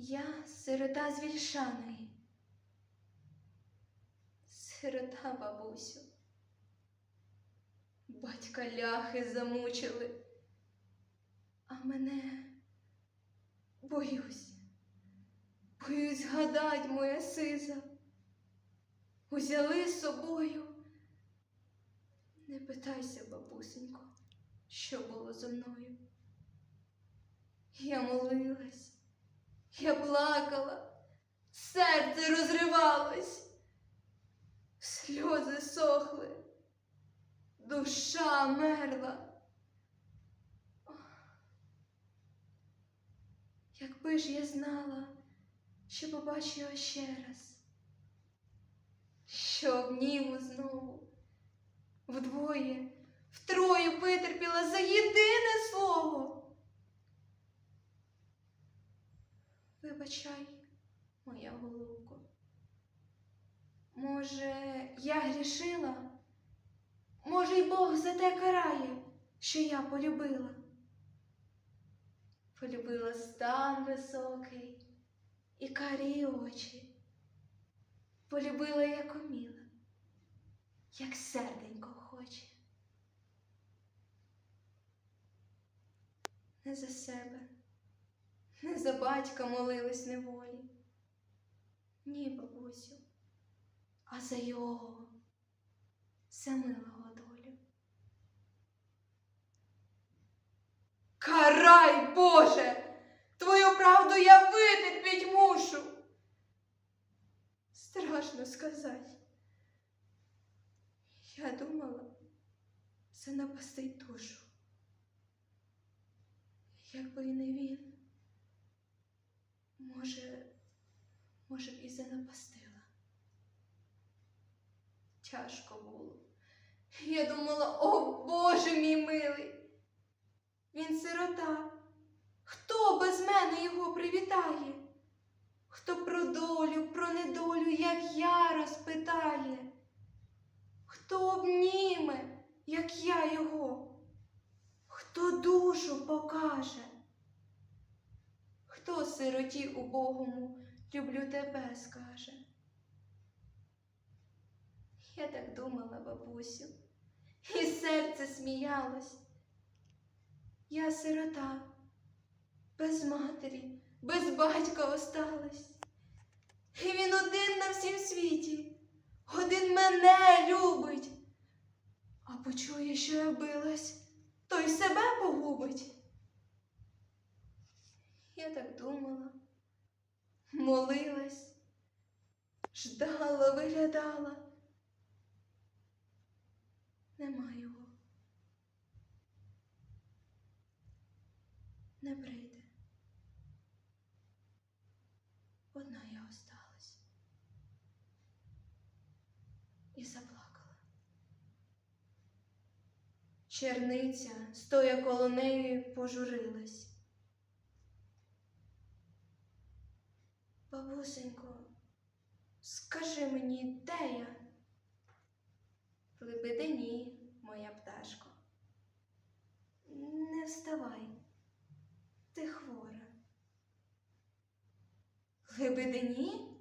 Я сирота з Вільшаної. Сирота, бабусю. Батька ляхи замучили, а мене боюсь. Боюсь гадать, моя сиза. Узяли з собою. Не питайся, бабусенько, що було зо мною. Я молилась, я плакала, серце розривалось, сльози сохли, душа мерла. Якби ж я знала, що побачу його ще раз, що обніму знову, вдвоє, втроє витерпіла за єдине слово. Вибачай, моя голубко. Може, я грішила? Може, й Бог за те карає, що я полюбила. Полюбила стан високий і карі очі. Полюбила, як уміла, як серденько хоче. Не за себе. Не за батька молилась неволі. Ні, бабусю, а за його, за милого долю. Карай, Боже, твою правду я витерпіть мушу. Страшно сказати. Я думала, це напастить душу. Якби і не він. Може, може б і занапастила. Тяжко було. Я думала, о Боже мій милий. Він сирота. Хто без мене його привітає? Хто про долю, про недолю, як я розпитає? Хто обніме, як я його? Хто душу покаже? Хто сироті убогому люблю тебе скаже? Я так думала, бабусю, і серце сміялось. Я сирота, без матері, без батька осталась. І він один на всім світі, один мене любить. А почує, що я билась, то й себе погубить. Я так думала, молилась, ждала, виглядала. Нема його. Не прийде. Одна я осталась. І заплакала. Черниця, стоя коло неї, пожурилась. Бабусенько, скажи мені, де я? В Лебедині, моя пташко. Не вставай, ти хвора. В Лебедині?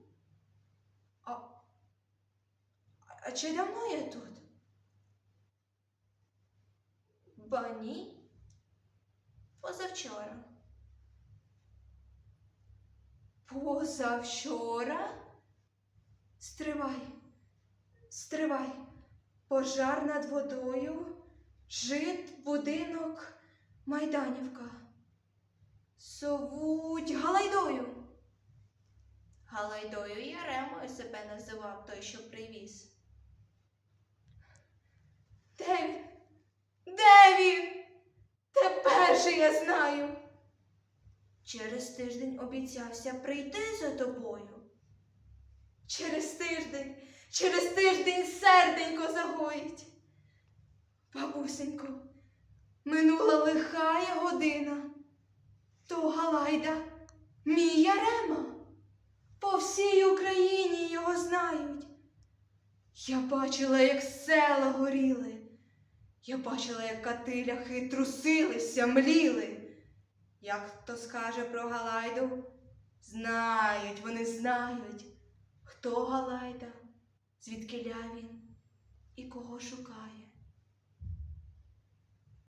А, а чи давно я тут? Ба ні. Позавчора. Позавчора? Стривай, стривай, пожар над водою, жит, будинок, Майданівка. Совуть Галайдою. Галайдою Яремою себе називав той, що привіз. Де він? Де він? Тепер же я знаю. Через тиждень обіцявся прийти за тобою. Через тиждень, через тиждень серденько загоїть. Бабусенько, минула лихая година. То Галайда, мій Ярема. По всій Україні його знають. Я бачила, як села горіли. Я бачила, як катиляхи трусилися, мліли. Як хто скаже про Галайду, Знають, вони знають, хто Галайда, звідкиля він? І кого шукає.